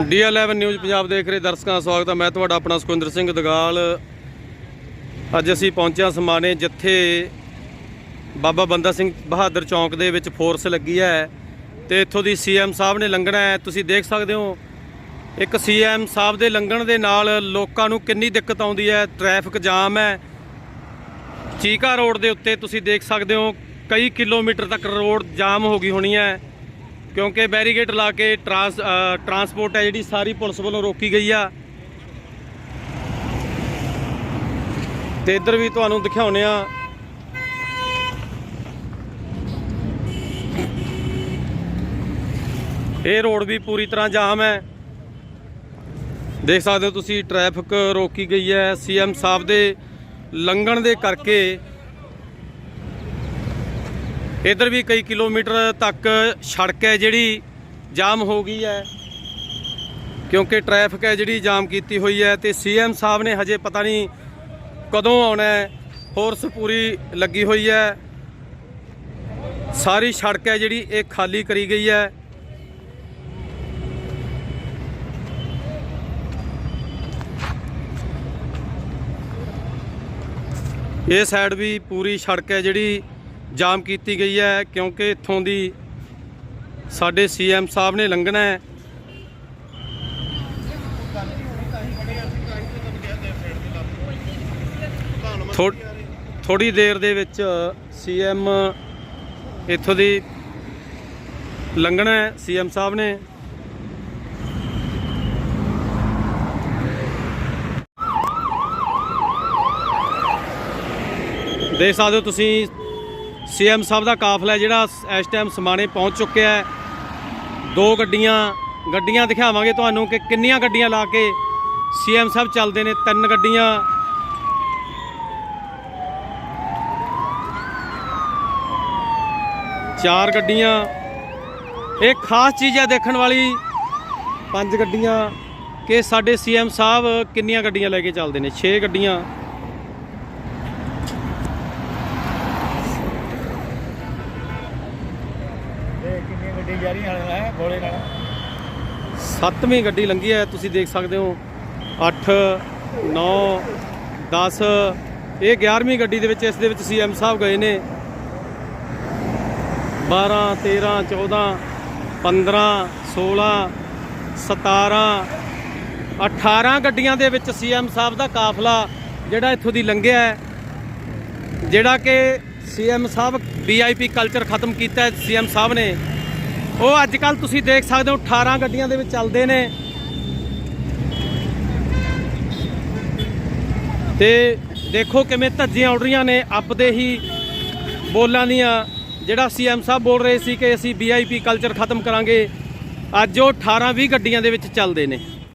ਡੀ11 news Punjab ਦੇਖ ਰਹੇ ਦਰਸ਼ਕਾਂ ਦਾ ਸਵਾਗਤ ਹੈ। ਮੈਂ ਤੁਹਾਡਾ ਆਪਣਾ ਸੁਖਿੰਦਰ ਸਿੰਘ ਦਗਾਲ। ਅੱਜ ਅਸੀਂ ਪਹੁੰਚਿਆ ਸਮਾਣੇ ਜਿੱਥੇ ਬਾਬਾ ਬੰਦਾ ਸਿੰਘ ਬਹਾਦਰ ਚੌਂਕ ਦੇ ਵਿੱਚ ਫੋਰਸ ਲੱਗੀ ਹੈ ਤੇ ਇੱਥੋਂ ਦੀ ਸੀਐਮ ਸਾਹਿਬ ਨੇ ਲੰਘਣਾ ਹੈ। ਤੁਸੀਂ ਦੇਖ ਸਕਦੇ ਹੋ, ਇੱਕ ਸੀਐਮ ਸਾਹਿਬ ਦੇ ਲੰਘਣ ਦੇ ਨਾਲ ਲੋਕਾਂ ਨੂੰ ਕਿੰਨੀ ਦਿੱਕਤ ਆਉਂਦੀ ਹੈ। ਟ੍ਰੈਫਿਕ ਜਾਮ ਹੈ। ਚੀਕਾ ਰੋਡ ਦੇ ਉੱਤੇ ਤੁਸੀਂ ਦੇਖ ਸਕਦੇ ਹੋ, ਕਈ ਕਿਲੋਮੀਟਰ ਤੱਕ ਰੋਡ ਜਾਮ ਹੋ ਗਈ ਹੋਣੀ ਹੈ। ਕਿਉਂਕਿ ਬੈਰੀਗੇਟ ਲਾ ਕੇ ਟਰਾਂਸ ਟਰਾਂਸਪੋਰਟ ਹੈ ਜਿਹੜੀ ਸਾਰੀ ਪੁਲਿਸ ਵੱਲੋਂ ਰੋਕੀ ਗਈ ਆ। ਤੇ ਇੱਧਰ ਵੀ ਤੁਹਾਨੂੰ ਦਿਖਾਉਨੇ ਆ। ਇਹ ਰੋਡ ਵੀ ਪੂਰੀ ਤਰ੍ਹਾਂ ਜਾਮ ਹੈ। ਦੇਖ ਸਕਦੇ ਹੋ ਤੁਸੀਂ, ਟ੍ਰੈਫਿਕ ਰੋਕੀ ਗਈ ਹੈ। ਸੀਐਮ ਸਾਹਿਬ ਦੇ ਲੰਘਣ ਦੇ ਕਰਕੇ ਇਧਰ ਵੀ ਕਈ ਕਿਲੋਮੀਟਰ ਤੱਕ ਸੜਕ ਹੈ ਜਿਹੜੀ ਜਾਮ ਹੋ ਗਈ ਹੈ। ਕਿਉਂਕਿ ਟ੍ਰੈਫਿਕ ਹੈ ਜਿਹੜੀ ਜਾਮ ਕੀਤੀ ਹੋਈ ਹੈ ਤੇ ਸੀਐਮ ਸਾਹਿਬ ਨੇ ਹਜੇ ਪਤਾ ਨਹੀਂ ਕਦੋਂ ਆਉਣਾ ਹੈ। ਫੋਰਸ ਪੂਰੀ ਲੱਗੀ ਹੋਈ ਹੈ। ਸਾਰੀ ਸੜਕ ਹੈ ਜਿਹੜੀ ਇਹ ਖਾਲੀ ਕਰੀ ਗਈ ਹੈ। ਇਹ ਸਾਈਡ ਵੀ ਪੂਰੀ ਸੜਕ ਹੈ ਜਿਹੜੀ ਜਾਮ ਕੀਤੀ ਗਈ ਹੈ ਕਿਉਂਕਿ ਇੱਥੋਂ ਦੀ ਸਾਡੇ ਸੀਐਮ ਸਾਹਿਬ ਨੇ ਲੰਘਣਾ ਹੈ। ਥੋੜੀ ਦੇਰ ਦੇ ਵਿੱਚ ਸੀਐਮ ਇੱਥੋਂ ਦੀ ਲੰਘਣਾ ਹੈ, ਸੀਐਮ ਸਾਹਿਬ ਨੇ। ਦੇਖ ਸਕਦੇ ਹੋ ਤੁਸੀਂ ਸੀਐਮ ਸਾਹਿਬ ਦਾ ਕਾਫਲਾ ਜਿਹੜਾ ਇਸ ਟਾਈਮ ਸਮਾਣੇ ਪਹੁੰਚ ਚੁੱਕਿਆ ਹੈ। ਦੋ ਗੱਡੀਆਂ ਗੱਡੀਆਂ ਦਿਖਾਵਾਂਗੇ ਤੁਹਾਨੂੰ ਕਿ ਕਿੰਨੀਆਂ ਗੱਡੀਆਂ ਲਾ ਕੇ ਸੀਐਮ ਸਾਹਿਬ ਚੱਲਦੇ ਨੇ। ਤਿੰਨ ਗੱਡੀਆਂ। ਚਾਰ ਗੱਡੀਆਂ। ਇਹ ਖਾਸ ਚੀਜ਼ ਹੈ ਦੇਖਣ ਵਾਲੀ। ਪੰਜ ਗੱਡੀਆਂ। ਕਿ ਸਾਡੇ ਸੀਐਮ ਸਾਹਿਬ ਕਿੰਨੀਆਂ ਗੱਡੀਆਂ ਲੈ ਕੇ ਚੱਲਦੇ ਨੇ? 6 ਗੱਡੀਆਂ। ਇਹ ਗੱਡੀ ਜਾ ਰਹੀਆਂ ਹੈ, ਗੋਲੇ ਨਾਲ। ਸੱਤਵੀਂ ਗੱਡੀ ਲੰਘੀ ਹੈ, ਤੁਸੀਂ ਦੇਖ ਸਕਦੇ ਹੋ। 8 9 10 ਇਹ 11ਵੀਂ ਗੱਡੀ ਦੇ ਵਿੱਚ, ਇਸ ਦੇ ਵਿੱਚ ਸੀਐਮ ਸਾਹਿਬ ਗਏ ਨੇ। 12 13 14 15 16 17 18 ਗੱਡੀਆਂ ਦੇ ਵਿੱਚ ਸੀਐਮ ਸਾਹਿਬ ਦਾ ਕਾਫਲਾ, ਜਿਹੜਾ ਇੱਥੋਂ ਦੀ ਲੰਘਿਆ ਹੈ। ਜਿਹੜਾ ਕਿ ਸੀਐਮ ਸਾਹਿਬ ਵੀਆਈਪੀ ਕਲਚਰ ਖਤਮ ਕੀਤਾ ਹੈ ਸੀਐਮ ਸਾਹਿਬ ਨੇ। ਉਹ ਅੱਜ ਕੱਲ ਤੁਸੀਂ ਦੇਖ ਸਕਦੇ ਹੋ 18 ਗੱਡੀਆਂ ਦੇ ਵਿੱਚ ਚੱਲਦੇ ਨੇ। ਤੇ ਦੇਖੋ ਕਿਵੇਂ ਧੱਜੀਆਂ ਉੱਡ ਰਹੀਆਂ ਨੇ ਆਪਦੇ ਹੀ ਬੋਲਾਂ ਦੀਆਂ। ਜਿਹੜਾ ਸੀਐਮ ਸਾਹਿਬ ਬੋਲ ਰਹੇ ਸੀ ਕਿ ਅਸੀਂ ਵੀਆਈਪੀ ਕਲਚਰ ਖਤਮ ਕਰਾਂਗੇ, ਅੱਜ ਉਹ 18 20 ਗੱਡੀਆਂ ਦੇ ਵਿੱਚ ਚੱਲਦੇ ਨੇ।